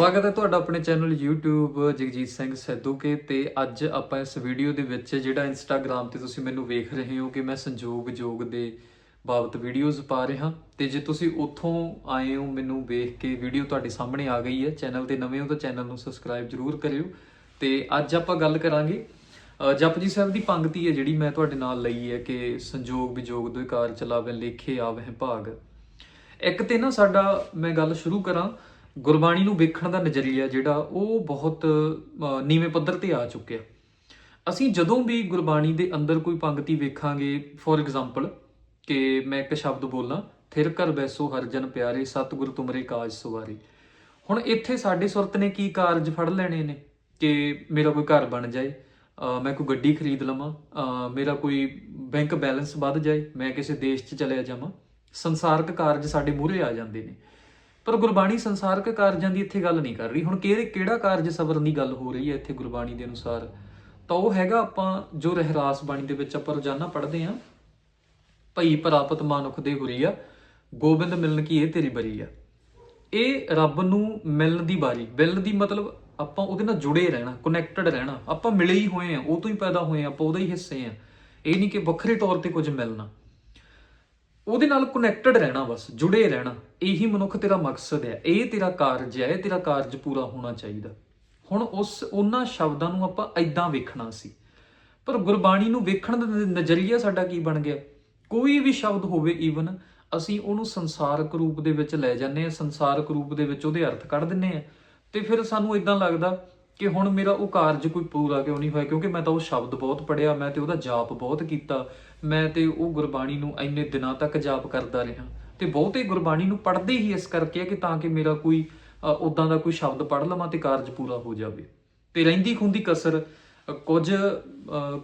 ਸਵਾਗਤ ਹੈ ਤੁਹਾਡਾ ਆਪਣੇ ਚੈਨਲ YouTube ਜਗਜੀਤ ਸਿੰਘ ਸਿੱਧੂਕੇ ਤੇ ਅੱਜ ਆਪਾਂ ਇਸ ਵੀਡੀਓ ਦੇ ਵਿੱਚ ਜਿਹੜਾ Instagram ਤੇ ਤੁਸੀਂ ਮੈਨੂੰ ਵੇਖ ਰਹੇ ਹੋ ਕਿ ਮੈਂ ਸੰਜੋਗ ਜੋਗ ਦੇ ਬਾਬਤ ਵੀਡੀਓਜ਼ ਪਾ ਰਿਹਾ। ਤੇ ਜੇ ਤੁਸੀਂ ਉੱਥੋਂ ਆਏ ਹੋ ਮੈਨੂੰ ਵੇਖ ਕੇ ਵੀਡੀਓ ਤੁਹਾਡੇ ਸਾਹਮਣੇ ਆ ਗਈ ਹੈ ਚੈਨਲ ਤੇ ਨਵੇਂ ਹੋ ਤਾਂ ਚੈਨਲ ਨੂੰ ਸਬਸਕ੍ਰਾਈਬ ਜਰੂਰ ਕਰਿਓ। ਤੇ ਅੱਜ ਆਪਾਂ ਗੱਲ ਕਰਾਂਗੇ। ਅ, ਜਪਜੀ ਸਾਹਿਬ ਦੀ ਪੰਕਤੀ ਹੈ ਜਿਹੜੀ ਮੈਂ ਤੁਹਾਡੇ ਨਾਲ ਲਈ ਹੈ ਕਿ ਸੰਜੋਗ ਵਿਜੋਗ ਦੇ ਕਾਰ ਚਲਾਵੇ ਲੇਖੇ ਆਵਹਿ ਭਾਗ। ਇੱਕ ਤੇ ਨਾ ਸਾਡਾ ਮੈਂ ਗੱਲ ਸ਼ੁਰੂ ਕਰਾਂ ਗੁਰਬਾਣੀ ਨੂੰ ਵੇਖਣ ਦਾ ਨਜ਼ਰੀਆ ਜਿਹੜਾ ਉਹ ਬਹੁਤ ਨੀਵੇਂ ਪੱਧਰ ਤੇ ਆ ਚੁੱਕਿਆ। ਅਸੀਂ ਜਦੋਂ ਵੀ ਗੁਰਬਾਣੀ ਦੇ ਅੰਦਰ ਕੋਈ ਪੰਕਤੀ ਵੇਖਾਂਗੇ ਫੋਰ ਐਗਜ਼ਾਮਪਲ ਕਿ ਮੈਂ ਇੱਕ ਸ਼ਬਦ ਬੋਲਾਂ, ਥਿਰ ਕਰ ਬੈਸੋ ਹਰ ਜਨ ਪਿਆਰੇ, ਸਤਿਗੁਰ ਤੁਮਰੇ ਕਾਜ ਸਵਾਰੀ। ਹੁਣ ਇੱਥੇ ਸਾਡੇ ਸੁਰਤ ਨੇ ਕੀ ਕਾਰਜ ਫੜ ਲੈਣੇ ਨੇ? ਕਿ ਮੇਰਾ ਕੋਈ ਘਰ ਬਣ ਜਾਏ ਮੈਂ ਕੋਈ ਗੱਡੀ ਖਰੀਦ ਲਵਾਂ ਮੇਰਾ ਕੋਈ ਬੈਂਕ ਬੈਲੈਂਸ ਵੱਧ ਜਾਏ, ਮੈਂ ਕਿਸੇ ਦੇਸ਼ 'ਚ ਚਲਿਆ ਜਾਵਾਂ। ਸੰਸਾਰਕ ਕਾਰਜ ਸਾਡੇ ਮੂਹਰੇ ਆ ਜਾਂਦੇ ਨੇ। ਪਰ ਗੁਰਬਾਣੀ ਸੰਸਾਰਕ ਕਾਰਜਾਂ ਦੀ ਇੱਥੇ ਗੱਲ ਨਹੀਂ ਕਰ ਰਹੀ। ਹੁਣ ਕਿਹੜੇ ਕਿਹੜਾ ਕਾਰਜ ਸਬਰਨ ਦੀ ਗੱਲ ਹੋ ਰਹੀ ਹੈ ਇੱਥੇ ਗੁਰਬਾਣੀ ਦੇ ਅਨੁਸਾਰ? ਤਾਂ ਉਹ ਹੈਗਾ ਆਪਾਂ ਜੋ ਰਹਿਰਾਸ ਬਾਣੀ ਦੇ ਵਿੱਚ ਆਪਾਂ ਰੋਜ਼ਾਨਾ ਪੜ੍ਹਦੇ ਆਂ ਭਈ ਪ੍ਰਾਪਤ ਮਾਨੁਖ ਦੇ ਹੁਰੀਆ ਗੋਬਿੰਦ ਮਿਲਣ ਕੀ ਇਹ ਤੇਰੀ ਬਰੀ ਆ। ਇਹ ਰੱਬ ਨੂੰ ਮਿਲਣ ਦੀ ਬਾਰੀ। ਮਿਲਣ ਦੀ ਮਤਲਬ ਆਪਾਂ ਉਹਦੇ ਨਾਲ ਜੁੜੇ ਰਹਿਣਾ ਕਨੈਕਟਡ ਰਹਿਣਾ। ਆਪਾਂ ਮਿਲੇ ਹੀ ਹੋਏ ਆ ਉਹ ਤੋਂ ਹੀ ਪੈਦਾ ਹੋਏ ਆ ਆਪਾਂ ਉਹਦਾ ਹੀ ਹਿੱਸੇ ਆ ਇਹ ਨਹੀਂ ਕਿ ਵੱਖਰੇ ਤੌਰ ਤੇ ਕੁਝ ਮਿਲਣਾ। ਉਹਦੇ ਨਾਲ ਕਨੈਕਟਡ ਰਹਿਣਾ ਬਸ, ਜੁੜੇ ਰਹਿਣਾ। ਇਹੀ ਮਨੁੱਖ ਤੇਰਾ ਮਕਸਦ ਹੈ। ਇਹ ਤੇਰਾ ਕਾਰਜ ਹੈ, ਇਹ ਤੇਰਾ ਕਾਰਜ ਪੂਰਾ ਹੋਣਾ ਚਾਹੀਦਾ। ਹੁਣ ਉਸ, ਉਹਨਾਂ ਸ਼ਬਦਾਂ ਨੂੰ ਆਪਾਂ ਐਦਾਂ ਵੇਖਣਾ ਸੀ। ਪਰ ਗੁਰਬਾਣੀ ਨੂੰ ਵੇਖਣ ਦਾ ਨਜ਼ਰੀਆ ਸਾਡਾ ਕੀ ਬਣ ਗਿਆ? ਕੋਈ ਵੀ ਸ਼ਬਦ ਹੋਵੇ ਈਵਨ ਅਸੀਂ ਉਹਨੂੰ ਸੰਸਾਰਕ ਰੂਪ ਦੇ ਵਿੱਚ ਲੈ ਜਾਂਦੇ ਆ ਸੰਸਾਰਕ ਰੂਪ ਦੇ ਵਿੱਚ ਉਹਦੇ ਅਰਥ ਕੱਢ ਦਿੰਨੇ ਆ ਤੇ ਫਿਰ ਸਾਨੂੰ ਇਦਾਂ ਲੱਗਦਾ ਕਿ ਹੁਣ ਮੇਰਾ ਉਹ ਕਾਰਜ ਕੋਈ ਪੂਰਾ ਕਿਉਂ ਨਹੀਂ ਹੋਇਆ? ਕਿਉਂਕਿ ਮੈਂ ਤਾਂ ਉਹ ਸ਼ਬਦ ਬਹੁਤ ਪੜਿਆ ਮੈਂ ਤੇ ਉਹਦਾ ਜਾਪ ਬਹੁਤ ਕੀਤਾ। ਮੈਂ ਤੇ ਉਹ ਗੁਰਬਾਣੀ ਨੂੰ ਇੰਨੇ ਦਿਨਾਂ ਤੱਕ ਜਾਪ ਕਰਦਾ ਰਿਹਾ। ਤੇ ਬਹੁਤੇ ਗੁਰਬਾਣੀ ਨੂੰ ਪੜ੍ਹਦੇ ਹੀ ਇਸ ਕਰਕੇ ਆ ਕਿ ਤਾਂ ਕਿ ਮੇਰਾ ਕੋਈ ਉਦਾਂ ਦਾ ਕੋਈ ਸ਼ਬਦ ਪੜ੍ਹ ਲਵਾਂ ਤੇ ਕਾਰਜ ਪੂਰਾ ਹੋ ਜਾਵੇ। ਤੇ ਰਹਿੰਦੀ ਖੁੰਦੀ ਕਸਰ ਕੁਝ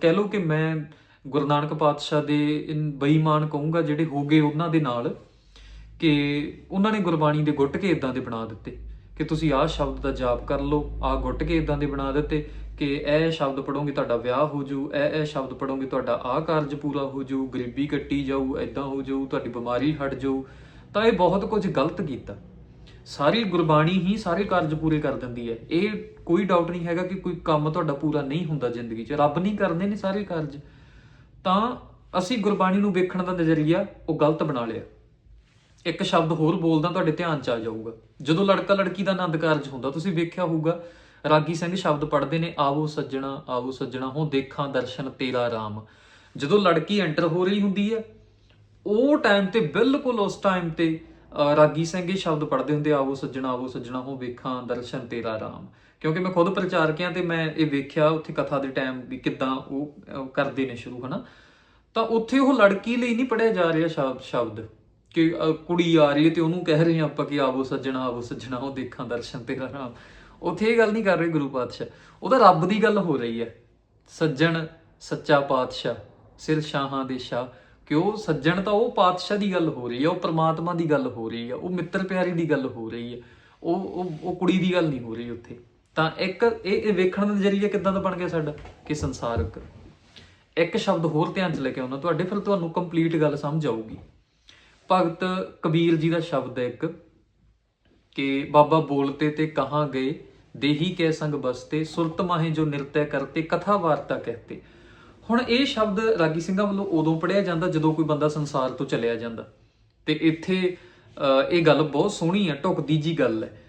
ਕਹਿ ਲਓ ਕਿ ਮੈਂ ਗੁਰੂ ਨਾਨਕ ਪਾਤਸ਼ਾਹ ਦੇ ਇਨ ਬੇਈਮਾਨ ਕਹੂੰਗਾ ਜਿਹੜੇ ਹੋ ਗਏ ਉਹਨਾਂ ਦੇ ਨਾਲ, ਕਿ ਉਹਨਾਂ ਨੇ ਗੁਰਬਾਣੀ ਦੇ ਗੁੱਟ ਕੇ ਇਦਾਂ ਦੇ ਬਣਾ ਦਿੱਤੇ। ਕਿ ਤੁਸੀਂ ਆਹ ਸ਼ਬਦ ਦਾ ਜਾਪ ਕਰ ਲਓ, ਆਹ ਗੁੱਟ ਕੇ ਇਦਾਂ ਦੇ ਬਣਾ ਦਿੱਤੇ ਕਿ ਇਹ ਸ਼ਬਦ ਪੜੋਗੇ ਤੁਹਾਡਾ ਵਿਆਹ ਹੋ ਜੂ ਇਹ ਇਹ ਸ਼ਬਦ ਪੜੋਗੇ ਤੁਹਾਡਾ ਆਹ ਕਾਰਜ ਪੂਰਾ ਹੋ ਜੂ ਗਰੀਬੀ ਕੱਟੀ ਜਾਊ ਐਦਾਂ ਹੋ ਜਾਊ, ਤੁਹਾਡੀ ਬਿਮਾਰੀ ਹਟ ਜਾਊ। ਤਾਂ ਇਹ ਬਹੁਤ ਕੁਝ ਗਲਤ ਕੀਤਾ। ਸਾਰੀ ਗੁਰਬਾਣੀ ਹੀ ਸਾਰੇ ਕਾਰਜ ਪੂਰੇ ਕਰ ਦਿੰਦੀ ਹੈ। ਇਹ ਕੋਈ ਡਾਊਟ ਨਹੀਂ ਹੈਗਾ ਕਿ ਕੋਈ ਕੰਮ ਤੁਹਾਡਾ ਪੂਰਾ ਨਹੀਂ ਹੁੰਦਾ ਜ਼ਿੰਦਗੀ 'ਚ। ਰੱਬ ਨਹੀਂ ਕਰਦੇ ਨੇ ਸਾਰੇ ਕਾਰਜ। ਤਾਂ ਅਸੀਂ ਗੁਰਬਾਣੀ ਨੂੰ ਵੇਖਣ ਦਾ ਨਜ਼ਰੀਆ ਉਹ ਗਲਤ ਬਣਾ ਲਿਆ। ਇੱਕ ਸ਼ਬਦ ਹੋਰ ਬੋਲਦਾ, ਤੁਹਾਡੇ ਧਿਆਨ ਚ ਆ ਜਾਊਗਾ। ਜਦੋਂ ਲੜਕਾ ਲੜਕੀ ਦਾ ਆਨੰਦ ਕਾਰਜ ਹੁੰਦਾ, ਤੁਸੀਂ ਵੇਖਿਆ ਹੋਊਗਾ, ਰਾਗੀ ਸਿੰਘ ਸ਼ਬਦ ਪੜ੍ਹਦੇ ਨੇ ਆਵੋ ਸੱਜਣਾ ਆਵੋ ਸੱਜਣਾ ਹੋ ਦੇਖਾਂ ਦਰਸ਼ਨ ਤੇਰਾ ਰਾਮ। ਜਦੋਂ ਲੜਕੀ ਐਂਟਰ ਹੋ ਰਹੀ ਹੁੰਦੀ ਹੈ, ਉਹ ਟਾਈਮ ਤੇ ਬਿਲਕੁਲ ਉਸ ਟਾਈਮ ਤੇ ਰਾਗੀ ਸਿੰਘ ਇਹ ਸ਼ਬਦ ਪੜ੍ਹਦੇ ਹੁੰਦੇ ਆਵੋ ਸੱਜਣਾ ਆਵੋ ਸੱਜਣਾ ਹੋ ਵੇਖਾਂ ਦਰਸ਼ਨ ਤੇਰਾ ਰਾਮ। ਕਿਉਂਕਿ ਮੈਂ ਖੁਦ ਪ੍ਰਚਾਰਕ ਹਾਂ ਤੇ ਮੈਂ ਇਹ ਵੇਖਿਆ ਉੱਥੇ ਕਥਾ ਦੇ ਟਾਈਮ ਵੀ ਕਿਦਾਂ ਉਹ ਕਰਦੇ ਨੇ ਸ਼ੁਰੂ, ਹਨਾ? ਤਾਂ ਉੱਥੇ ਉਹ ਲੜਕੀ ਲਈ ਨਹੀਂ ਪੜਿਆ ਜਾ ਰਿਹਾ ਸ਼ਬ- ਸ਼ਬਦ। ਕਿ ਅ, ਕੁੜੀ ਆ ਰਹੀ ਹੈ ਤੇ ਉਹਨੂੰ ਕਹਿ ਰਹੇ ਹਾਂ ਆਪਾਂ ਕਿ ਆਵੋ ਸੱਜਣਾ ਆਵੋ ਸੱਜਣਾ ਉਹ ਦੇਖਾਂ ਦਰਸ਼ਨ ਤੇਰਾ ਰਾਮ। ਉੱਥੇ ਇਹ ਗੱਲ ਨਹੀਂ ਕਰ ਰਹੇ ਗੁਰੂ ਪਾਤਸ਼ਾਹ। ਉਹਦਾ ਰੱਬ ਦੀ ਗੱਲ ਹੋ ਰਹੀ ਹੈ। ਸੱਜਣ ਸੱਚਾ ਪਾਤਸ਼ਾਹ ਸਿਰ ਸ਼ਾਹਾਂ ਦੇ ਸ਼ਾਹ। ਕਿ ਉਹ ਸੱਜਣ ਤਾਂ ਉਹ ਪਾਤਸ਼ਾਹ ਦੀ ਗੱਲ ਹੋ ਰਹੀ ਹੈ ਉਹ ਪ੍ਰਮਾਤਮਾ ਦੀ ਗੱਲ ਹੋ ਰਹੀ ਹੈ ਉਹ ਮਿੱਤਰ ਪਿਆਰੀ ਦੀ ਗੱਲ ਹੋ ਰਹੀ ਹੈ। ਉਹ ਉਹ ਉਹ ਕੁੜੀ ਦੀ ਗੱਲ ਨਹੀਂ ਹੋ ਰਹੀ ਉੱਥੇ। ਤਾਂ ਇੱਕ ਇਹ ਇਹ ਵੇਖਣ ਦਾ ਨਜ਼ਰੀਆ ਕਿੱਦਾਂ ਦਾ ਬਣ ਗਿਆ ਸਾਡਾ? ਕਿ ਸੰਸਾਰਕ। ਇੱਕ ਸ਼ਬਦ ਹੋਰ ਧਿਆਨ ਚ ਲੈ ਕੇ ਆਉਣਾ ਤੁਹਾਡੇ ਫਿਰ ਤੁਹਾਨੂੰ ਕੰਪਲੀਟ ਗੱਲ ਸਮਝ ਆਊਗੀ। ਭਗਤ ਕਬੀਰ ਜੀ ਦਾ ਸ਼ਬਦ ਹੈ ਇੱਕ ਕਿ ਬਾਬਾ ਬੋਲਤੇ ਤੇ ਕਹਾਂ ਗਏ ਦੇਹੀ ਕੇ ਸੰਗ ਬਸਤੇ ਸੁਰਤ ਮਾਹੇ ਜੋ ਨਿਰਤੈ ਕਰਤੇ ਕਥਾ ਵਾਰਤਾ ਕਹਤੇ। ਹੁਣ ਇਹ ਸ਼ਬਦ ਰਾਗੀ ਸਿੰਘਾਂ ਵੱਲੋਂ ਉਦੋਂ ਪੜਿਆ ਜਾਂਦਾ ਜਦੋਂ ਕੋਈ ਬੰਦਾ ਸੰਸਾਰ ਤੋਂ ਚਲਿਆ ਜਾਂਦਾ। ਤੇ ਇੱਥੇ ਅਹ, ਇਹ ਗੱਲ ਬਹੁਤ ਸੋਹਣੀ ਹੈ ਢੁਕਦੀ ਜੀ ਗੱਲ ਹੈ।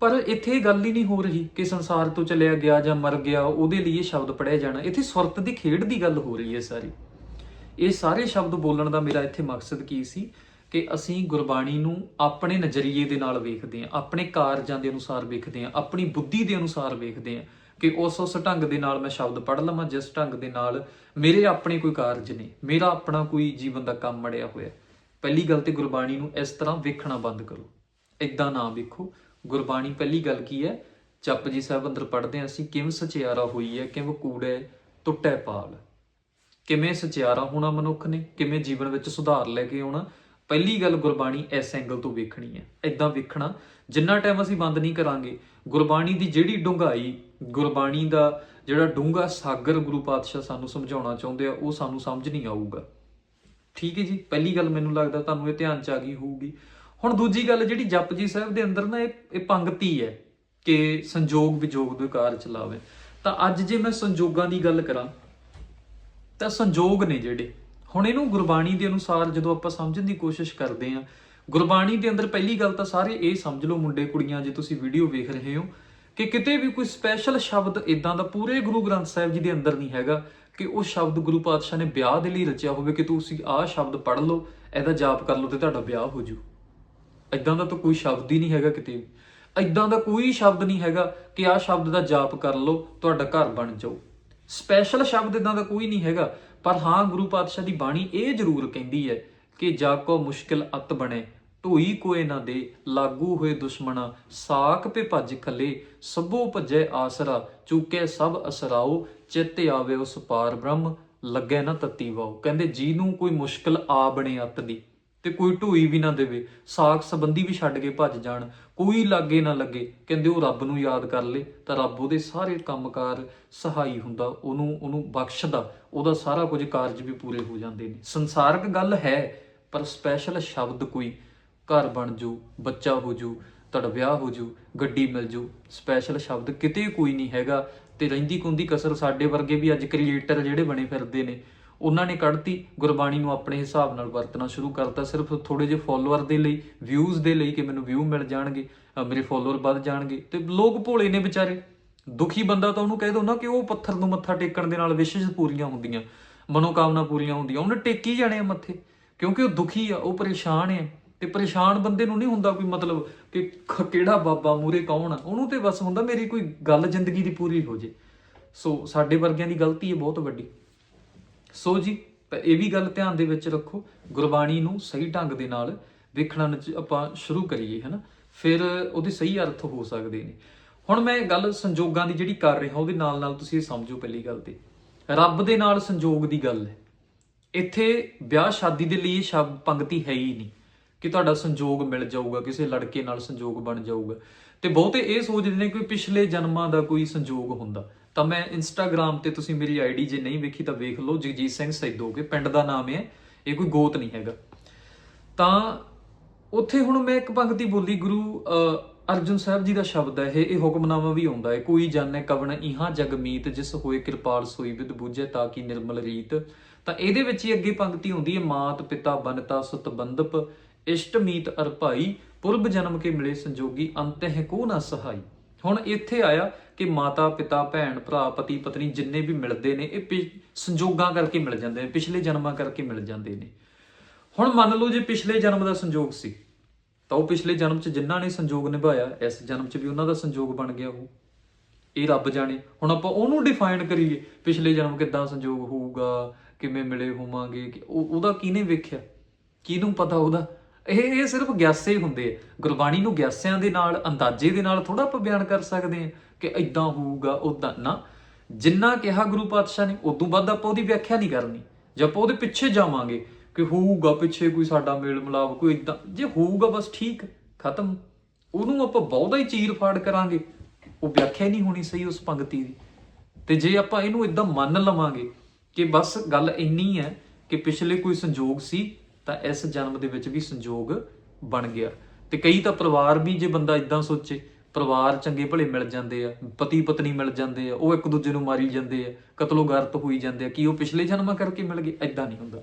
ਪਰ ਇੱਥੇ ਇਹ ਗੱਲ ਹੀ ਨਹੀਂ ਹੋ ਰਹੀ ਕਿ ਸੰਸਾਰ ਤੋਂ ਚਲਿਆ ਗਿਆ ਜਾਂ ਮਰ ਗਿਆ ਉਹਦੇ ਲਈ ਇਹ ਸ਼ਬਦ ਪੜਿਆ ਜਾਣਾ। ਇੱਥੇ ਸੁਰਤ ਦੀ ਖੇਡ ਦੀ ਗੱਲ ਹੋ ਰਹੀ ਹੈ ਸਾਰੀ। ਇਹ ਸਾਰੇ ਸ਼ਬਦ ਬੋਲਣ ਦਾ ਮੇਰਾ ਇੱਥੇ ਮਕਸਦ ਕੀ ਸੀ? ਕਿ ਅਸੀਂ ਗੁਰਬਾਣੀ ਨੂੰ ਆਪਣੇ ਨਜ਼ਰੀਏ ਦੇ ਨਾਲ ਵੇਖਦੇ ਹਾਂ, ਆਪਣੇ ਕਾਰਜਾਂ ਦੇ ਅਨੁਸਾਰ ਵੇਖਦੇ ਹਾਂ, ਆਪਣੀ ਬੁੱਧੀ ਦੇ ਅਨੁਸਾਰ ਵੇਖਦੇ ਹਾਂ ਕਿ ਉਸ ਉਸ ਢੰਗ ਦੇ ਨਾਲ ਮੈਂ ਸ਼ਬਦ ਪੜ੍ਹ ਲਵਾਂ, ਜਿਸ ਢੰਗ ਦੇ ਨਾਲ ਮੇਰੇ ਆਪਣੇ ਕੋਈ ਕਾਰਜ ਨੇ, ਮੇਰਾ ਆਪਣਾ ਕੋਈ ਜੀਵਨ ਦਾ ਕੰਮ ਮੜਿਆ ਹੋਇਆ ਪਹਿਲੀ ਗੱਲ ਤੇ ਗੁਰਬਾਣੀ ਨੂੰ ਇਸ ਤਰ੍ਹਾਂ ਵੇਖਣਾ ਬੰਦ ਕਰੋ। ਇਦਾਂ ਨਾ ਵੇਖੋ। ਗੁਰਬਾਣੀ ਪਹਿਲੀ ਗੱਲ ਕੀ ਹੈ? ਜਪਜੀ ਸਾਹਿਬ ਅੰਦਰ ਪੜ੍ਹਦੇ ਹਾਂ ਅਸੀਂ, ਕਿਵੇਂ ਸਚਿਆਰਾ ਹੋਈ ਹੈ, ਕਿਵੇਂ ਕੂੜੇ ਟੁੱਟੇ ਪਾਲ। ਕਿਵੇਂ ਸਚਿਆਰਾ ਹੋਣਾ ਮਨੁੱਖ ਨੇ, ਕਿਵੇਂ ਜੀਵਨ ਵਿੱਚ ਸੁਧਾਰ ਲੈ ਕੇ ਆਉਣਾ, ਪਹਿਲੀ ਗੱਲ ਗੁਰਬਾਣੀ ਇਸ ਐਂਗਲ ਤੋਂ ਵੇਖਣੀ ਹੈ ਇਦਾਂ ਵੇਖਣਾ, ਜਿੰਨਾ ਟਾਈਮ ਅਸੀਂ ਬੰਦ ਨਹੀਂ ਕਰਾਂਗੇ, ਗੁਰਬਾਣੀ ਦੀ ਜਿਹੜੀ ਡੂੰਘਾਈ, ਗੁਰਬਾਣੀ ਦਾ ਜਿਹੜਾ ਡੂੰਘਾ ਸਾਗਰ ਗੁਰੂ ਪਾਤਸ਼ਾਹ ਸਾਨੂੰ ਸਮਝਾਉਣਾ ਚਾਹੁੰਦੇ ਆ, ਉਹ ਸਾਨੂੰ ਸਮਝ ਨਹੀਂ ਆਊਗਾ। ਠੀਕ ਹੈ ਜੀ, ਪਹਿਲੀ ਗੱਲ ਮੈਨੂੰ ਲੱਗਦਾ ਤੁਹਾਨੂੰ ਇਹ ਧਿਆਨ ਚ ਆ ਗਈ ਹੋਊਗੀ। ਹੁਣ ਦੂਜੀ ਗੱਲ ਜਿਹੜੀ ਜਪਜੀ ਸਾਹਿਬ ਦੇ ਅੰਦਰ ਨਾ, ਇਹ ਇਹ ਪੰਕਤੀ ਹੈ ਕਿ ਸੰਜੋਗ ਵਿਜੋਗ ਦੇ ਕਾਰ ਚਲਾਵੇ ਤਾਂ ਅੱਜ ਜੇ ਮੈਂ ਸੰਜੋਗਾਂ ਦੀ ਗੱਲ ਕਰਾਂ ਤਾਂ ਸੰਜੋਗ ਨੇ ਜਿਹੜੇ। ਹੁਣ ਇਹਨੂੰ ਗੁਰਬਾਣੀ ਦੇ ਅਨੁਸਾਰ ਜਦੋਂ ਆਪਾਂ ਸਮਝਣ ਦੀ ਕੋਸ਼ਿਸ਼ ਕਰਦੇ ਹਾਂ, ਗੁਰਬਾਣੀ ਦੇ ਅੰਦਰ ਪਹਿਲੀ ਗੱਲ ਤਾਂ ਸਾਰੇ ਇਹ ਸਮਝ ਲਓ ਮੁੰਡੇ ਕੁੜੀਆਂ, ਜੇ ਤੁਸੀਂ ਵੀਡੀਓ ਵੇਖ ਰਹੇ ਹੋ, ਕਿ ਕਿਤੇ ਵੀ ਕੋਈ ਸਪੈਸ਼ਲ ਸ਼ਬਦ ਇਦਾਂ ਦਾ ਪੂਰੇ ਗੁਰੂ ਗ੍ਰੰਥ ਸਾਹਿਬ ਜੀ ਦੇ ਅੰਦਰ ਨਹੀਂ ਹੈਗਾ ਕਿ ਉਹ ਸ਼ਬਦ ਗੁਰੂ ਪਾਤਸ਼ਾਹ ਨੇ ਵਿਆਹ ਦੇ ਲਈ ਰਚਿਆ ਹੋਵੇ ਕਿ ਤੁਸੀਂ ਆਹ ਸ਼ਬਦ ਪੜ੍ਹ ਲਓ, ਇਹਦਾ ਜਾਪ ਕਰ ਲਓ ਤੇ ਤੁਹਾਡਾ ਵਿਆਹ ਹੋ ਜੂ। ਇਦਾਂ ਦਾ ਤਾਂ ਕੋਈ ਸ਼ਬਦ ਹੀ ਨਹੀਂ ਹੈਗਾ ਕਿਤੇ ਵੀ। ਇਦਾਂ ਦਾ ਕੋਈ ਸ਼ਬਦ ਨਹੀਂ ਹੈਗਾ ਕਿ ਆਹ ਸ਼ਬਦ ਦਾ ਜਾਪ ਕਰ ਲਓ, ਤੁਹਾਡਾ ਘਰ ਬਣ ਜਾਊ ਸਪੈਸ਼ਲ ਸ਼ਬਦ ਇਦਾਂ ਦਾ ਕੋਈ ਨਹੀਂ ਹੈਗਾ, ਪਰ ਹਾਂ ਗੁਰੂ ਪਾਤਸ਼ਾਹ ਦੀ ਬਾਣੀ ਇਹ ਜ਼ਰੂਰ ਕਹਿੰਦੀ ਹੈ ਕਿ ਜਾ ਕੋ ਮੁਸ਼ਕਿਲ ਅਤ ਬਣੇ ਢੋਈ ਕੋਏ ਨਾ ਦੇ, ਲਾਗੂ ਹੋਏ ਦੁਸ਼ਮਣਾ ਸਾਖ ਪੇ ਭੱਜ ਖਲੇ, ਸਭੋ ਭਜੈ ਆਸਰਾ, ਚੂਕੇ ਸਭ ਅਸਰਾਓ, ਚਿੱਤ ਆਵੇ ਉਸ ਪਾਰ ਬ੍ਰਹਮ, ਲੱਗੇ ਨਾ ਤਤੀ ਵਾਓ। ਕਹਿੰਦੇ ਜੀ ਨੂੰ ਕੋਈ ਮੁਸ਼ਕਿਲ ਆ ਬਣੇ ਅਤ ਦੀ। ਤੇ ਕੋਈ ਢੋਈ ਵੀ ਨਾ ਦੇਵੇ, ਸਾਖ ਸੰਬੰਧੀ ਵੀ ਛੱਡ ਕੇ ਭੱਜ ਜਾਣ। ਕੋਈ ਲਾਗੇ ਨਾ ਲੱਗੇ, ਕਹਿੰਦੇ ਉਹ ਰੱਬ ਨੂੰ ਯਾਦ ਕਰ ਲੇ, ਤਾਂ ਰੱਬ ਉਹਦੇ ਸਾਰੇ ਕੰਮਕਾਰ ਸਹਾਈ ਹੁੰਦਾ, ਉਹਨੂੰ ਉਹਨੂੰ ਬਖਸ਼ਦਾ, ਉਹਦਾ ਸਾਰਾ ਕੁਝ ਕਾਰਜ ਵੀ ਪੂਰੇ ਹੋ ਜਾਂਦੇ ਨੇ। ਸੰਸਾਰਕ ਗੱਲ ਹੈ, ਪਰ ਸਪੈਸ਼ਲ ਸ਼ਬਦ ਕੋਈ, ਘਰ ਬਣ ਜੂ ਬੱਚਾ ਹੋ ਜੂ ਤੁਹਾਡਾ ਵਿਆਹ ਹੋ ਜੂ ਗੱਡੀ ਮਿਲ ਜੂ ਸਪੈਸ਼ਲ ਸ਼ਬਦ ਕਿਤੇ ਕੋਈ ਨਹੀਂ ਹੈਗਾ, ਤੇ ਰਹਿੰਦੀ ਕੁੰਦੀ ਕਸਰ ਸਾਡੇ ਵਰਗੇ ਵੀ ਅੱਜ ਕ੍ਰੀਏਟਰ ਜਿਹੜੇ ਬਣੇ ਫਿਰਦੇ ਨੇ ਉਹਨਾਂ ਨੇ ਕੱਢਤੀ, ਗੁਰਬਾਣੀ ਨੂੰ ਆਪਣੇ ਹਿਸਾਬ ਨਾਲ ਵਰਤਣਾ ਸ਼ੁਰੂ ਕਰਤਾ। ਸਿਰਫ ਥੋੜੇ ਜਿਹੇ ਫਾਲੋਅਰ ਦੇ ਲਈ ਵਿਊਜ਼ ਦੇ ਲਈ ਕਿ ਮੈਨੂੰ ਵਿਊ ਮਿਲ ਜਾਣਗੇ ਮੇਰੇ ਫਾਲੋਅਰ ਵੱਧ ਜਾਣਗੇ। ਤੇ ਲੋਕ ਭੋਲੇ ਨੇ ਵਿਚਾਰੇ। ਦੁਖੀ ਬੰਦਾ ਤਾਂ ਉਹਨੂੰ ਕਹਿ ਦੋ ਨਾ ਕਿ ਉਹ ਪੱਥਰ ਨੂੰ ਮੱਥਾ ਟੇਕਣ ਦੇ ਨਾਲ ਵਿਸ਼ੇਸ਼ ਪੂਰੀਆਂ ਹੁੰਦੀਆਂ, ਮਨੋਕਾਮਨਾ ਪੂਰੀਆਂ ਹੁੰਦੀਆਂ। ਉਹਨੇ ਟੇਕੀ ਜਾਣੇ ਆ ਮੱਥੇ, ਕਿਉਂਕਿ ਉਹ ਦੁਖੀ ਆ, ਉਹ ਪਰੇਸ਼ਾਨ ਆ। ਤੇ ਪਰੇਸ਼ਾਨ ਬੰਦੇ ਨੂੰ ਨਹੀਂ ਹੁੰਦਾ ਕੋਈ ਮਤਲਬ ਕਿ ਕਿਹੜਾ ਬਾਬਾ ਮੂਰੇ ਕੌਣ ਆ? ਉਹਨੂੰ ਤੇ ਬਸ ਹੁੰਦਾ ਮੇਰੀ ਕੋਈ ਗੱਲ ਜ਼ਿੰਦਗੀ ਦੀ ਪੂਰੀ ਹੋ ਜੇ। ਸੋ ਸਾਡੇ ਵਰਗਿਆਂ ਦੀ ਗਲਤੀ ਹੈ ਬਹੁਤ ਵੱਡੀ। ਸੋ ਜੀ ਇਹ ਵੀ ਗੱਲ ਧਿਆਨ ਦੇ ਵਿੱਚ ਰੱਖੋ, ਗੁਰਬਾਣੀ ਨੂੰ ਸਹੀ ਢੰਗ ਦੇ ਨਾਲ ਵੇਖਣਾ ਨਚ- ਆਪਾਂ ਸ਼ੁਰੂ ਕਰੀਏ, ਹਨਾ? ਫਿਰ ਉਹਦੇ ਸਹੀ ਅਰਥ ਹੋ ਸਕਦੇ ਨੇ। ਹੁਣ ਮੈਂ ਗੱਲ ਸੰਜੋਗਾਂ ਦੀ ਜਿਹੜੀ ਕਰ ਰਿਹਾ, ਉਹਦੇ ਨਾਲ ਨਾਲ ਤੁਸੀਂ ਇਹ ਸਮਝੋ ਪਹਿਲੀ ਗੱਲ ਤੇ। ਰੱਬ ਦੇ ਨਾਲ ਸੰਜੋਗ ਦੀ ਗੱਲ ਹੈ। ਇੱਥੇ ਵਿਆਹ ਸ਼ਾਦੀ ਦੇ ਲਈ ਇਹ ਸ਼ਬਦ ਪੰਕਤੀ ਹੈ ਹੀ ਨਹੀਂ ਕਿ ਤੁਹਾਡਾ ਸੰਜੋਗ ਮਿਲ ਜਾਊਗਾ, ਕਿਸੇ ਲੜਕੇ ਨਾਲ ਸੰਜੋਗ ਬਣ ਜਾਊਗਾ। ਤੇ ਬਹੁਤੇ ਇਹ ਸੋਚਦੇ ਨੇ ਕਿ ਪਿਛਲੇ ਜਨਮਾਂ ਦਾ ਕੋਈ ਸੰਜੋਗ ਹੁੰਦਾ। ਤਾਂ ਮੈਂ ਇੰਸਟਾਗ੍ਰam ਤੇ ਤੁਸੀਂ ਮੇਰੀ ਆਈਡੀ ਜੇ ਨਹੀਂ ਵੇਖੀ ਤਾਂ ਵੇਖ ਲਓ ਜਗਜੀਤ ਸਿੰਘ ਸੈਦੋਗੇ ਪਿੰਡ ਦਾ ਨਾਮ ਹੈ ਇਹ ਕੋਈ ਗੋਤ ਨਹੀਂ ਹੈਗਾ। ਤਾਂ ਉੱਥੇ ਹੁਣ ਮੈਂ ਇੱਕ ਪੰਕਤੀ ਬੋਲੀ ਗੁਰੂ ਅਹ, ਅਰਜਨ ਸਾਹਿਬ ਜੀ ਦਾ ਸ਼ਬਦ ਹੈ ਇਹ ਇਹ ਹੁਕਮਨਾਮਾ ਵੀ ਆਉਂਦਾ ਹੈ ਕੋਈ ਜਾਣੇ ਕਵਣ ਇਹਾਂ ਜਗਮੀਤ ਜਿਸ ਹੋਏ ਕਿਰਪਾਲ ਸੋਈ ਵਿਦ ਬੂਝੇ ਤਾਂ ਕੀ ਨਿਰਮਲ ਰੀਤ। ਤਾਂ ਇਹਦੇ ਵਿੱਚ ਹੀ ਅੱਗੇ ਪੰਕਤੀ ਹੁੰਦੀ ਹੈ ਮਾਤ ਪਿਤਾ ਬਨਤਾ ਸੁਤ ਬੰਦਪ ਇਸ਼ਟ ਮੀਤ ਅਰ ਭਾਈ ਪੁਰਬ ਜਨਮ ਕੇ ਮਿਲੇ ਸੰਜੋਗੀ ਅੰਤਹਿ ਕੋ ਨਾ ਸਹਾਈ। ਹੁਣ ਇੱਥੇ ਆਇਆ ਕਿ ਮਾਤਾ, ਪਿਤਾ, ਭੈਣ, ਭਰਾ, ਪਤੀ, ਪਤਨੀ ਜਿੰਨੇ ਵੀ ਮਿਲਦੇ ਨੇ, ਇਹ ਪਿ- ਸੰਜੋਗਾਂ ਕਰਕੇ ਮਿਲ ਜਾਂਦੇ ਨੇ, ਪਿਛਲੇ ਜਨਮਾਂ ਕਰਕੇ ਮਿਲ ਜਾਂਦੇ ਨੇ। ਹੁਣ ਮੰਨ ਲਓ ਜੇ ਪਿਛਲੇ ਜਨਮ ਦਾ ਸੰਜੋਗ ਸੀ, ਤਾਂ ਉਹ ਪਿਛਲੇ ਜਨਮ 'ਚ ਜਿਨ੍ਹਾਂ ਨੇ ਸੰਜੋਗ ਨਿਭਾਇਆ, ਇਸ ਜਨਮ 'ਚ ਵੀ ਉਹਨਾਂ ਦਾ ਸੰਜੋਗ ਬਣ ਗਿਆ ਉਹ। ਇਹ ਰੱਬ ਜਾਣੇ। ਹੁਣ ਆਪਾਂ ਉਹਨੂੰ ਡਿਫਾਈਨ ਕਰੀਏ, ਪਿਛਲੇ ਜਨਮ ਕਿੱਦਾਂ ਸੰਜੋਗ ਹੋਊਗਾ, ਕਿਵੇਂ ਮਿਲੇ ਹੋਵਾਂਗੇ ਉਹ- ਉਹਦਾ ਕਿਹਨੇ ਵੇਖਿਆ? ਕਿਹਨੂੰ ਪਤਾ ਉਹਦਾ? ਇਹ ਇਹ ਸਿਰਫ ਗਿਆਸੇ ਹੀ ਹੁੰਦੇ ਆ। ਗੁਰਬਾਣੀ ਨੂੰ ਗਿਆਸਿਆਂ ਦੇ ਨਾਲ, ਅੰਦਾਜ਼ੇ ਦੇ ਨਾਲ ਥੋੜਾ ਆਪਾਂ ਬਿਆਨ ਕਰ ਸਕਦੇ ਹਾਂ ਕਿ ਇਦਾਂ ਹੋਊਗਾ ਉਦਾਂ ਨਾ। ਜਿੰਨਾ ਕਿਹਾ ਗੁਰੂ ਪਾਤਸ਼ਾਹ ਨੇ, ਉਦੋਂ ਵੱਧ ਆਪਾਂ ਉਹਦੀ ਵਿਆਖਿਆ ਨਹੀਂ ਕਰਨੀ। ਜੇ ਆਪਾਂ ਉਹਦੇ ਪਿੱਛੇ ਜਾਵਾਂਗੇ ਕਿ ਹੋਊਗਾ ਪਿੱਛੇ ਕੋਈ ਸਾਡਾ ਮੇਲ ਮਿਲਾਪ ਕੋਈ ਇਦਾਂ ਜੇ ਹੋਊਗਾ ਬਸ ਠੀਕ, ਖਤਮ। ਉਹਨੂੰ ਆਪਾਂ ਬਹੁਤਾ ਹੀ ਚੀਰ ਫਾੜ ਕਰਾਂਗੇ। ਉਹ ਵਿਆਖਿਆ ਹੀ ਨਹੀਂ ਹੋਣੀ ਸਹੀ ਉਸ ਪੰਕਤੀ ਦੀ। ਤੇ ਜੇ ਆਪਾਂ ਇਹਨੂੰ ਇਦਾਂ ਮੰਨ ਲਵਾਂਗੇ ਕਿ ਬਸ ਗੱਲ ਇੰਨੀ ਹੈ ਕਿ ਪਿਛਲੇ ਕੋਈ ਸੰਜੋਗ ਸੀ ਤਾਂ ਇਸ ਜਨਮ ਦੇ ਵਿੱਚ ਵੀ ਸੰਜੋਗ ਬਣ ਗਿਆ। ਤੇ ਕਈ ਤਾਂ ਪਰਿਵਾਰ ਵੀ ਜੇ ਬੰਦਾ ਇਦਾਂ ਸੋਚੇ, ਪਰਿਵਾਰ ਚੰਗੇ ਭਲੇ ਮਿਲ ਜਾਂਦੇ ਆ ਪਤੀ ਪਤਨੀ ਮਿਲ ਜਾਂਦੇ ਆ, ਉਹ ਇੱਕ ਦੂਜੇ ਨੂੰ ਮਾਰੀ ਜਾਂਦੇ ਆ ਕਤਲੋ ਗਾਰਤ ਹੋਈ ਜਾਂਦੇ ਆ, ਕੀ ਉਹ ਪਿਛਲੇ ਜਨਮਾਂ ਕਰਕੇ ਮਿਲ ਗਏ? ਇਦਾਂ ਨਹੀਂ ਹੁੰਦਾ।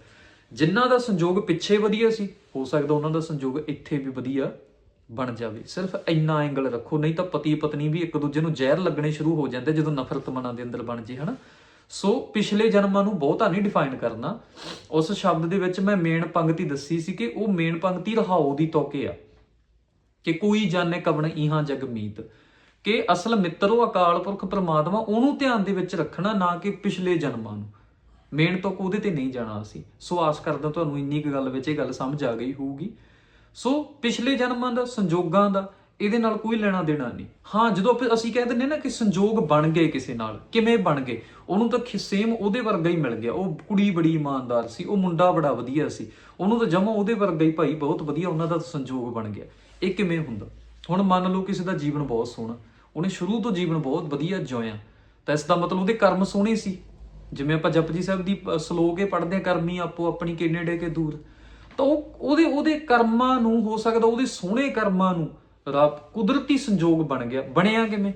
ਜਿਨ੍ਹਾਂ ਦਾ ਸੰਜੋਗ ਪਿੱਛੇ ਵਧੀਆ ਸੀ, ਹੋ ਸਕਦਾ ਉਹਨਾਂ ਦਾ ਸੰਜੋਗ ਇੱਥੇ ਵੀ ਵਧੀਆ ਬਣ ਜਾਵੇ। ਸਿਰਫ ਇੰਨਾ ਐਂਗਲ ਰੱਖੋ, ਨਹੀਂ ਤਾਂ ਪਤੀ ਪਤਨੀ ਵੀ ਇੱਕ ਦੂਜੇ ਨੂੰ ਜ਼ਹਿਰ ਲੱਗਣੇ ਸ਼ੁਰੂ ਹੋ ਜਾਂਦੇ ਜਦੋਂ ਨਫ਼ਰਤ ਮਨਾਂ ਦੇ ਅੰਦਰ ਬਣ ਜੇ, ਹਨਾ? ਸੋ ਪਿਛਲੇ ਜਨਮਾਂ ਨੂੰ ਬਹੁਤਾ ਨਹੀਂ ਡਿਫਾਈਨ ਕਰਨਾ। ਉਸ ਸ਼ਬਦ ਦੇ ਵਿੱਚ ਮੈਂ ਮੇਨ ਪੰਕਤੀ ਦੱਸੀ ਸੀ ਕਿ ਉਹ ਮੇਨ ਪੰਕਤੀ ਰਹਾਉ ਦੀ ਤੋਕੇ ਆ। ਕਿ ਕੋਈ ਜਾਣੇ ਕਵਣ ਇਹਾਂ ਜਗ ਮੀਤ। ਕਿ ਅਸਲ ਮਿੱਤਰੋ ਅਕਾਲ ਪੁਰਖ ਪ੍ਰਮਾਤਮਾ ਉਹਨੂੰ ਧਿਆਨ ਦੇ ਵਿੱਚ ਰੱਖਣਾ ਨਾ ਕਿ ਪਿਛਲੇ ਜਨਮਾਂ ਨੂੰ। ਮੇਨ ਤੋਂ ਉਹਦੇ ਤੇ ਨਹੀਂ ਜਾਣਾ ਅਸੀਂ ਸੋ ਆਸ ਕਰਦਾ ਤੁਹਾਨੂੰ ਇੰਨੀ ਕੁ ਗੱਲ ਵਿੱਚ ਇਹ ਗੱਲ ਸਮਝ ਆ ਗਈ ਹੋਊਗੀ। ਸੋ ਪਿਛਲੇ ਜਨਮਾਂ ਦਾ, ਸੰਜੋਗਾਂ ਦਾ ਇਹਦੇ ਨਾਲ ਕੋਈ ਲੈਣਾ ਦੇਣਾ ਨਹੀਂ। ਹਾਂ ਜਦੋਂ ਆਪਾਂ- ਅਸੀਂ ਕਹਿ ਦਿੰਦੇ ਨਾ ਕਿ ਸੰਜੋਗ ਬਣ ਗਏ ਕਿਸੇ ਨਾਲ ਕਿਵੇਂ ਬਣ ਗਏ ਉਹਨੂੰ ਤਾਂ ਸੇਮ ਉਹਦੇ ਵਰਗਾ ਹੀ ਮਿਲ ਗਿਆ। ਉਹ ਕੁੜੀ ਬੜੀ ਇਮਾਨਦਾਰ ਸੀ ਉਹ ਮੁੰਡਾ ਬੜਾ ਵਧੀਆ ਸੀ। ਉਹਨੂੰ ਤਾਂ ਜਮਾ ਉਹਦੇ ਵਰਗਾ ਹੀ ਭਾਈ ਬਹੁਤ ਵਧੀਆ ਉਹਨਾਂ ਦਾ ਸੰਜੋਗ ਬਣ ਗਿਆ। ਇਹ ਕਿਵੇਂ ਹੁੰਦਾ? ਹੁਣ ਮੰਨ ਲਓ ਕਿਸੇ ਦਾ ਜੀਵਨ ਬਹੁਤ ਸੋਹਣਾ ਉਹਨੇ ਸ਼ੁਰੂ ਤੋਂ ਜੀਵਨ ਬਹੁਤ ਵਧੀਆ ਜਿਉਇਆ ਤਾਂ ਇਸ ਦਾ ਮਤਲਬ ਉਹਦੇ ਕਰਮ ਸੋਹਣੇ ਸੀ। ਜਿਵੇਂ ਆਪਾਂ ਜਪਜੀ ਸਾਹਿਬ ਦੀ ਅ, ਸਲੋਕ ਇਹ ਪੜ੍ਹਦੇ ਆ ਕਰਮੀ ਆਪੋ ਆਪਣੀ ਕਿੰਨੇ ਡੇ ਕੇ ਦੂਰ। ਤਾਂ ਉਹ ਉਹਦੇ ਉਹਦੇ ਕਰਮਾਂ ਨੂੰ ਹੋ ਸਕਦਾ ਉਹਦੇ ਸੋਹਣੇ ਕਰਮਾਂ ਨੂੰ ਰੱਬ ਕੁਦਰਤੀ ਸੰਜੋਗ ਬਣ ਗਿਆ। ਬਣਿਆ ਕਿਵੇਂ?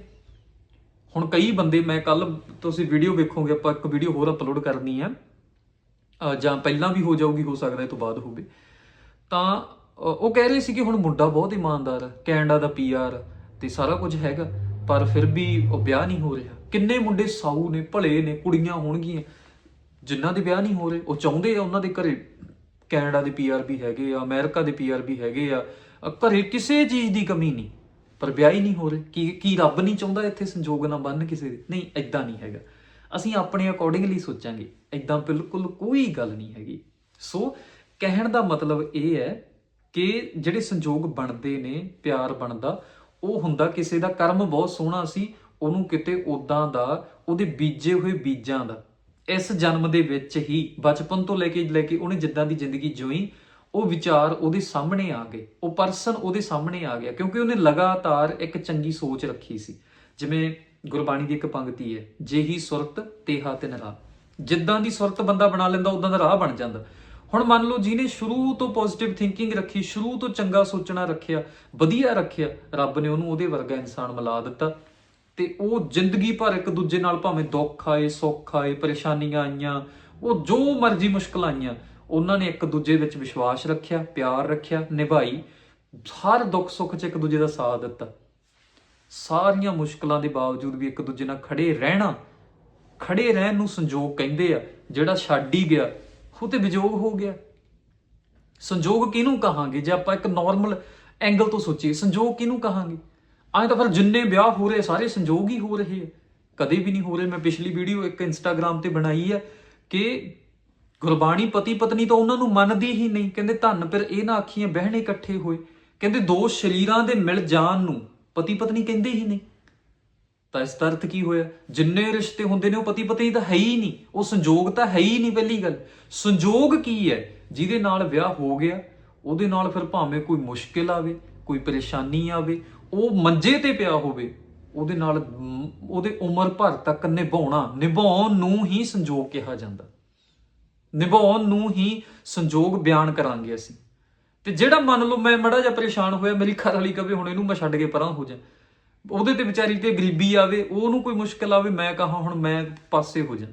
ਹੁਣ ਕਈ ਬੰਦੇ, ਮੈਂ ਕੱਲ ਤੁਸੀਂ ਵੀਡੀਓ ਵੇਖੋਗੇ, ਆਪਾਂ ਇੱਕ ਵੀਡੀਓ ਹੋਰ ਅਪਲੋਡ ਕਰਨੀ ਆ। ਜਾਂ ਪਹਿਲਾਂ ਵੀ ਹੋ ਜਾਊਗੀ, ਹੋ ਸਕਦਾ ਇਹ ਤੋਂ ਬਾਅਦ ਹੋਵੇ। ਤਾਂ ਉਹ ਕਹਿ ਰਹੇ ਸੀ ਕਿ ਹੁਣ ਮੁੰਡਾ ਬਹੁਤ ਇਮਾਨਦਾਰ ਹੈ ਕੈਨੇਡਾ ਦਾ ਪੀਆਰ ਤੇ ਸਾਰਾ ਕੁਝ ਹੈਗਾ, ਪਰ ਫਿਰ ਵੀ ਉਹ ਵਿਆਹ ਨਹੀਂ ਹੋ ਰਿਹਾ। ਕਿੰਨੇ ਮੁੰਡੇ ਸਾਊ ਨੇ, ਭਲੇ ਨੇ, ਕੁੜੀਆਂ ਹੋਣਗੀਆਂ। ਜਿਨ੍ਹਾਂ ਦੇ ਵਿਆਹ ਨਹੀਂ ਹੋ ਰਹੇ, ਉਹ ਚਾਹੁੰਦੇ ਆ ਉਹਨਾਂ ਦੇ ਘਰੇ ਕੈਨੇਡਾ ਦੇ ਪੀਆਰ ਵੀ ਹੈਗੇ ਆ, ਅਮਰੀਕਾ ਦੇ ਪੀਆਰ ਵੀ ਹੈਗੇ ਆ। ਘਰੇ ਕਿਸੇ ਚੀਜ਼ ਦੀ ਕਮੀ ਨਹੀਂ। ਪਰ ਵਿਆਹ ਹੀ ਨਹੀਂ ਹੋ ਰਿਹਾ। ਕੀ ਕੀ ਰੱਬ ਨਹੀਂ ਚਾਹੁੰਦਾ ਇੱਥੇ ਸੰਜੋਗ ਨਾ ਬੰਨ ਕਿਸੇ ਦੇ। ਨਹੀਂ ਐਦਾਂ ਨਹੀਂ ਹੈਗਾ। ਅਸੀਂ ਆਪਣੇ ਅਕੋਰਡਿੰਗਲੀ ਸੋਚਾਂਗੇ। ਐਦਾਂ ਬਿਲਕੁਲ ਕੋਈ ਗੱਲ ਨਹੀਂ ਹੈਗੀ। ਸੋ, ਕਹਿਣ ਦਾ ਮਤਲਬ ਇਹ ਹੈ ਕਿ ਜਿਹੜੇ ਸੰਜੋਗ ਬਣਦੇ ਨੇ, ਪਿਆਰ ਬਣਦਾ, ਉਹ ਹੁੰਦਾ ਕਿਸੇ ਦਾ ਕਰਮ ਬਹੁਤ ਸੋਹਣਾ ਸੀ, ਉਹਨੂੰ ਕਿਤੇ ਉਦਾਂ ਦਾ, ਉਹਦੇ ਬੀਜੇ ਹੋਏ ਬੀਜਾਂ ਦਾ। ਇਸ ਜਨਮ ਦੇ ਵਿੱਚ ਹੀ ਬਚਪਨ ਤੋਂ ਲੈ ਕੇ ਲੈ ਕੇ ਉਹਨੇ ਜਿੱਦਾਂ ਦੀ ਜ਼ਿੰਦਗੀ ਜਿਉਈ ਉਹ ਵਿਚਾਰ ਉਹਦੇ ਸਾਹਮਣੇ ਆ ਗਏ, ਉਹ ਪਰਸਨ ਉਹਦੇ ਸਾਹਮਣੇ ਆ ਗਿਆ, ਕਿਉਂਕਿ ਉਹਨੇ ਲਗਾਤਾਰ ਇੱਕ ਚੰਗੀ ਸੋਚ ਰੱਖੀ ਸੀ। ਜਿਵੇਂ ਗੁਰਬਾਣੀ ਦੀ ਇੱਕ ਪੰਕਤੀ ਹੈ ਜਿਹੀ ਸੁਰਤ ਤੇਹਾ ਤਿਨ ਰਾਹ। ਜਿੱਦਾਂ ਦੀ ਸੁਰਤ ਬੰਦਾ ਬਣਾ ਲੈਂਦਾ, ਉਦਾਂ ਦਾ ਰਾਹ ਬਣ ਜਾਂਦਾ। ਹੁਣ ਮੰਨ ਲਓ ਜਿਹਨੇ ਸ਼ੁਰੂ ਤੋਂ ਪੋਜ਼ਿਟਿਵ ਥਿੰਕਿੰਗ ਰੱਖੀ, ਸ਼ੁਰੂ ਤੋਂ ਚੰਗਾ ਸੋਚਣਾ ਰੱਖਿਆ, ਵਧੀਆ ਰੱਖਿਆ, ਰੱਬ ਨੇ ਉਹਨੂੰ ਉਹਦੇ ਵਰਗਾ ਇਨਸਾਨ ਮਿਲਾ ਦਿੱਤਾ। ਤੇ ਉਹ ਜ਼ਿੰਦਗੀ ਭਰ ਇੱਕ ਦੂਜੇ ਨਾਲ ਭਾਵੇਂ ਦੁੱਖ ਆਏ, ਸੁੱਖ ਆਏ, ਪਰੇਸ਼ਾਨੀਆਂ ਆਈਆਂ, ਉਹ ਜੋ ਮਰਜ਼ੀ ਮੁਸ਼ਕਲਾਂ ਆਈਆਂ ਉਹਨਾਂ ਨੇ ਇੱਕ ਦੂਜੇ ਵਿੱਚ ਵਿਸ਼ਵਾਸ ਰੱਖਿਆ, ਪਿਆਰ ਰੱਖਿਆ, ਨਿਭਾਈ। ਹਰ ਦੁੱਖ ਸੁੱਖ 'ਚ ਇੱਕ ਦੂਜੇ ਦਾ ਸਾਥ ਦਿੱਤਾ। ਸਾਰੀਆਂ ਮੁਸ਼ਕਲਾਂ ਦੇ ਬਾਵਜੂਦ ਵੀ ਇੱਕ ਦੂਜੇ ਨਾਲ ਖੜੇ ਰਹਿਣਾ ਖੜੇ ਰਹਿਣ ਨੂੰ ਸੰਜੋਗ ਕਹਿੰਦੇ ਆ, ਜਿਹੜਾ ਛੱਡ ਹੀ ਗਿਆ ਉਹ ਤੇ ਵਿਜੋਗ ਹੋ ਗਿਆ। ਸੰਜੋਗ ਕਿਹਨੂੰ ਕਹਾਂਗੇ? ਜੇ ਆਪਾਂ ਇੱਕ ਨਾਰਮਲ ਐਂਗਲ ਤੋਂ ਸੋਚੀਏ, ਸੰਜੋਗ ਕਿਹਨੂੰ ਕਹਾਂਗੇ? ਐਂ ਤਾਂ ਫਿਰ ਜਿੰਨੇ ਵਿਆਹ ਹੋ ਰਹੇ ਸਾਰੇ ਸੰਜੋਗ ਹੀ ਹੋ ਰਹੇ ਆ। ਕਦੇ ਵੀ ਨਹੀਂ ਹੋ ਰਹੇ। ਮੈਂ ਪਿਛਲੀ ਵੀਡੀਓ ਇੱਕ ਇੰਸਟਾਗ੍ਰam ਤੇ ਬਣਾਈ ਹੈ ਕਿ ਗੁਰਬਾਣੀ ਪਤੀ ਪਤਨੀ ਤਾਂ ਉਹਨਾਂ ਨੂੰ ਮੰਨਦੀ ਹੀ ਨਹੀਂ। ਕਹਿੰਦੇ ਧੰਨ ਫਿਰ ਇਹ ਨਾ ਆਖੀਆਂ ਬਹਿਣੇ ਇਕੱਠੇ ਹੋਏ। ਕਹਿੰਦੇ ਦੋ ਸ਼ਰੀਰਾਂ ਦੇ ਮਿਲ ਜਾਣ ਨੂੰ ਪਤੀ ਪਤਨੀ ਕਹਿੰਦੇ ਹੀ ਨਹੀਂ। ਤਾਂ ਇਸ ਦਾ ਅਰਥ ਕੀ ਹੋਇਆ? ਜਿੰਨੇ ਰਿਸ਼ਤੇ ਹੁੰਦੇ ਨੇ ਉਹ ਪਤੀ ਪਤਨੀ ਤਾਂ ਹੈ ਹੀ ਨਹੀਂ। ਉਹ ਸੰਜੋਗ ਤਾਂ ਹੈ ਹੀ ਨਹੀਂ ਪਹਿਲੀ ਗੱਲ। ਸੰਜੋਗ ਕੀ ਹੈ? ਜਿਹਦੇ ਨਾਲ ਵਿਆਹ ਹੋ ਗਿਆ, ਉਹਦੇ ਨਾਲ ਫਿਰ ਭਾਵੇਂ ਕੋਈ ਮੁਸ਼ਕਿਲ ਆਵੇ, ਕੋਈ ਪਰੇਸ਼ਾਨੀ ਆਵੇ, ਉਹ ਮੰਜੇ ਤੇ ਪਿਆ ਹੋਵੇ, ਉਹਦੇ ਨਾਲ, ਉਹਦੇ ਉਮਰ ਭਰ ਤੱਕ ਨਿਭਾਉਣਾ, ਨਿਭਾਉਣ ਨੂੰ ਹੀ ਸੰਜੋਗ ਕਿਹਾ ਜਾਂਦਾ। ਨਿਭਾਉਣ ਨੂੰ ਹੀ ਸੰਜੋਗ ਬਿਆਨ ਕਰਾਂਗੇ ਅਸੀਂ। ਤੇ ਜਿਹੜਾ ਮੰਨ ਲਓ ਮੈਂ ਮੜਾ ਜਿਹਾ ਪਰੇਸ਼ਾਨ ਹੋਇਆ, ਮੇਰੀ ਘਰ ਵਾਲੀ ਕਵੇ ਹੁਣ ਇਹਨੂੰ ਮੈਂ ਛੱਡ ਕੇ ਪਰਾਂ ਹੋ ਜਾ। ਉਹਦੇ ਤੇ ਵਿਚਾਰੀ ਤੇ ਗਰੀਬੀ ਆਵੇ, ਉਹਨੂੰ ਕੋਈ ਮੁਸ਼ਕਲ ਆਵੇ, ਮੈਂ ਕਹਾ ਹੁਣ ਮੈਂ ਪਾਸੇ ਹੋ ਜਾ।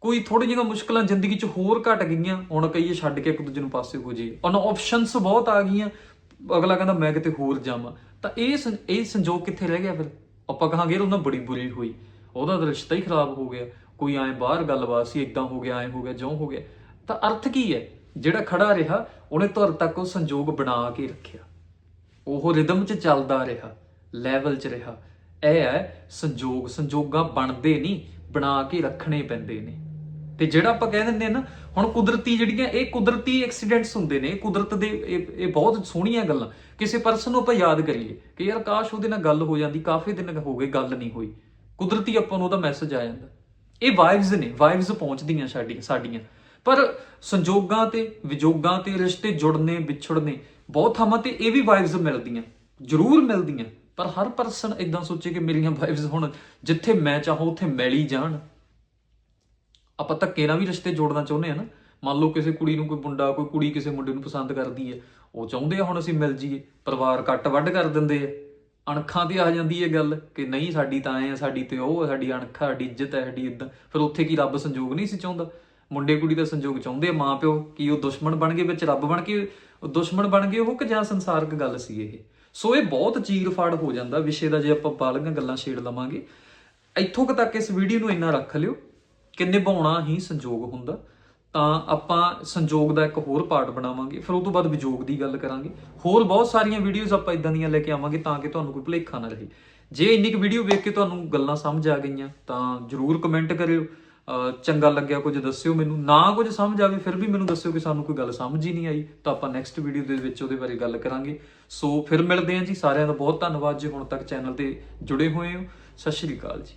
ਕੋਈ ਥੋੜੀ ਜਿਹੀਆਂ ਮੁਸ਼ਕਲਾਂ ਜ਼ਿੰਦਗੀ 'ਚ ਹੋਰ ਘਟ ਗਈਆਂ, ਹੁਣ ਕਹੀਏ ਛੱਡ ਕੇ ਇੱਕ ਦੂਜੇ ਨੂੰ ਪਾਸੇ ਹੋ ਜਾਈਏ। ਉਹਨਾਂ ਆਪਸ਼ਨਸ ਬਹੁਤ ਆ ਗਈਆਂ, ਅਗਲਾ ਕਹਿੰਦਾ ਮੈਂ ਕਿਤੇ ਹੋਰ ਜਾਵਾਂ। ਤਾਂ ਇਹ ਸੰ- ਇਹ ਸੰਜੋਗ ਕਿੱਥੇ ਰਹਿ ਗਿਆ ਫਿਰ? ਆਪਾਂ ਕਹਾਂਗੇ ਯਾਰ ਉਹਨਾਂ ਬੜੀ ਬੁਰੀ ਹੋਈ। ਉਹਦਾ ਤਾਂ ਰਿਸ਼ਤਾ ਹੀ ਖਰਾਬ ਹੋ ਗਿਆ। ਕੋਈ ਐਂ ਬਾਹਰ ਗੱਲਬਾਤ ਸੀ ਇਦਾਂ ਹੋ ਗਿਆ, ਐਂ ਹੋ ਗਿਆ, ਜਿਉਂ ਹੋ ਗਿਆ। ਤਾਂ ਅਰਥ ਕੀ ਹੈ? ਜਿਹੜਾ ਖੜਾ ਰਿਹਾ, ਉਹਨੇ ਤੁਰ ਤੱਕ ਉਹ ਸੰਜੋਗ ਬਣਾ ਕੇ ਰੱਖਿਆ। ਉਹ ਰਿਦਮ 'ਚ ਚੱਲਦਾ ਰਿਹਾ ਲੈਵਲ 'ਚ ਰਿਹਾ। ਇਹ ਹੈ ਸੰਜੋਗ, ਸੰਜੋਗਾਂ ਬਣਦੇ ਨਹੀਂ, ਬਣਾ ਕੇ ਰੱਖਣੇ ਪੈਂਦੇ ਨੇ। ਤੇ ਜਿਹੜਾ ਆਪਾਂ ਕਹਿ ਦਿੰਦੇ ਆ ਨਾ, ਹੁਣ ਕੁਦਰਤੀ ਜਿਹੜੀਆਂ, ਇਹ ਕੁਦਰਤੀ ਐਕਸੀਡੈਂਟਸ ਹੁੰਦੇ ਨੇ, ਕੁਦਰਤ ਦੇ, ਇਹ ਇਹ ਬਹੁਤ ਸੋਹਣੀਆਂ ਗੱਲਾਂ। ਕਿਸੇ ਪਰਸਨ ਨੂੰ ਆਪਾਂ ਯਾਦ ਕਰੀਏ ਕਿ ਯਾਰ ਕਾਸ਼ ਉਹਦੇ ਨਾਲ ਗੱਲ ਹੋ ਜਾਂਦੀ, ਕਾਫੀ ਦਿਨ ਹੋ ਗਏ ਗੱਲ ਨਹੀਂ ਹੋਈ। ਕੁਦਰਤੀ ਆਪਾਂ ਨੂੰ ਉਹਦਾ ਮੈਸੇਜ ਆ ਜਾਂਦਾ। ਇਹ ਵਾਈਬਸ ਨੇ ਵਾਈਬਸ ਪਹੁੰਚਦੀਆਂ ਸਾਡੀਆਂ ਸਾਡੀਆਂ। ਪਰ ਸੰਜੋਗਾਂ ਤੇ ਵਿਜੋਗਾਂ ਤੇ ਰਿਸ਼ਤੇ ਜੁੜਨੇ, ਵਿਛੜਨੇ, ਬਹੁਤ ਥਾਵਾਂ ਤੇ ਇਹ ਵੀ ਵਾਈਬਸ ਮਿਲਦੀਆਂ, ਜ਼ਰੂਰ ਮਿਲਦੀਆਂ। ਪਰ ਹਰ ਪਰਸਨ ਇਦਾਂ ਸੋਚੇ ਕਿ ਮੇਰੀਆਂ ਵਾਈਬਸ ਹੁਣ ਜਿੱਥੇ ਮੈਂ ਚਾਹਾਂ, ਉੱਥੇ ਮਿਲ ਹੀ ਜਾਣ। ਆਪਾਂ ਧੱਕੇ ਨਾਲ ਵੀ ਰਿਸ਼ਤੇ ਜੋੜਨਾ ਚਾਹੁੰਦੇ ਆ ਨਾ। ਮੰਨ ਲਓ ਕਿਸੇ ਕੁੜੀ ਨੂੰ ਕੋਈ ਮੁੰਡਾ, ਕੋਈ ਕੁੜੀ ਕਿਸੇ ਮੁੰਡੇ ਨੂੰ ਪਸੰਦ ਕਰਦੀ ਹੈ। ਉਹ ਚਾਹੁੰਦੇ ਆ ਹੁਣ ਅਸੀਂ ਮਿਲ ਜਾਈਏ, ਪਰਿਵਾਰ ਕੱਟ ਵੱਢ ਕਰ ਦਿੰਦੇ ਆ। ਅਣਖਾਂ ਤੇ ਆ ਜਾਂਦੀ ਹੈ ਗੱਲ ਕਿ ਨਹੀਂ, ਸਾਡੀ ਤਾਂ ਐ ਸਾਡੀ ਤੇ ਉਹ ਸਾਡੀ ਅਣਖ ਸਾਡੀ ਇੱਜ਼ਤ ਹੈ ਸਾਡੀ ਇਦਾਂ। ਫਿਰ ਉੱਥੇ ਕੀ ਰੱਬ ਸੰਜੋਗ ਨਹੀਂ ਸੀ ਚਾਹੁੰਦਾ? ਮੁੰਡੇ ਕੁੜੀ ਦਾ ਸੰਜੋਗ ਚਾਹੁੰਦੇ ਆ ਮਾਂ ਪਿਓ, ਕਿ ਉਹ ਦੁਸ਼ਮਣ ਬਣ ਗਏ ਵਿੱਚ? ਰੱਬ ਬਣ ਕੇ ਦੁਸ਼ਮਣ ਬਣ ਗਏ, ਉਹ ਕਿ ਜਾਂ ਸੰਸਾਰਕ ਗੱਲ ਸੀ ਇਹ? ਸੋ ਇਹ ਬਹੁਤ ਚੀਰ-ਫਾੜ ਹੋ ਜਾਂਦਾ ਵਿਸ਼ੇ ਦਾ, ਜੇ ਆਪਾਂ ਬਾਲਗਾਂ ਗੱਲਾਂ ਛੇੜ ਲਵਾਂਗੇ। ਇੱਥੋਂ ਕੁ ਤੱਕ ਇਸ ਵੀਡੀਓ ਨੂੰ ਇੰਨਾ ਰੱਖ ਲਿਓ ਕਿ ਨਿਭਾਉਣਾ ਹੀ ਸੰਜੋਗ ਹੁੰਦਾ। ਤਾਂ ਆਪਾਂ ਸੰਜੋਗ ਦਾ ਇੱਕ ਹੋਰ ਪਾਰਟ ਬਣਾਵਾਂਗੇ, ਫਿਰ ਉਹ ਤੋਂ ਬਾਅਦ ਵਿਜੋਗ ਦੀ ਗੱਲ ਕਰਾਂਗੇ। ਹੋਰ ਬਹੁਤ ਸਾਰੀਆਂ ਵੀਡੀਓਜ਼ ਆਪਾਂ ਇਦਾਂ ਦੀਆਂ ਲੈ ਕੇ ਆਵਾਂਗੇ ਤਾਂ ਕਿ ਤੁਹਾਨੂੰ ਕੋਈ ਭੁਲੇਖਾ ਨਾ ਰਹੇ। ਜੇ ਇੰਨੀ ਕੁ ਵੀਡੀਓ ਵੇਖ ਕੇ ਤੁਹਾਨੂੰ ਗੱਲਾਂ ਸਮਝ ਆ ਗਈਆਂ, ਤਾਂ ਜਰੂਰ ਕਮੈਂਟ ਕਰਿਓ। ਚੰਗਾ ਲੱਗਿਆ ਕੁਝ ਦੱਸਿਓ ਮੈਨੂੰ। ਨਾ ਕੁਝ ਸਮਝ ਆਵੇ, ਫਿਰ ਵੀ ਮੈਨੂੰ ਦੱਸਿਓ ਕਿ ਸਾਨੂੰ ਕੋਈ ਗੱਲ ਸਮਝ ਹੀ ਨਹੀਂ ਆਈ। ਤਾਂ ਆਪਾਂ ਨੈਕਸਟ ਵੀਡੀਓ ਦੇ ਵਿੱਚ ਉਹਦੇ ਬਾਰੇ ਗੱਲ ਕਰਾਂਗੇ। ਸੋ ਫਿਰ ਮਿਲਦੇ ਹਾਂ ਜੀ। ਸਾਰਿਆਂ ਦਾ ਬਹੁਤ ਧੰਨਵਾਦ ਜੇ ਹੁਣ ਤੱਕ ਚੈਨਲ ਤੇ ਜੁੜੇ ਹੋਏ ਹੋ। ਸਤਿ ਸ਼੍ਰੀ ਅਕਾਲ ਜੀ।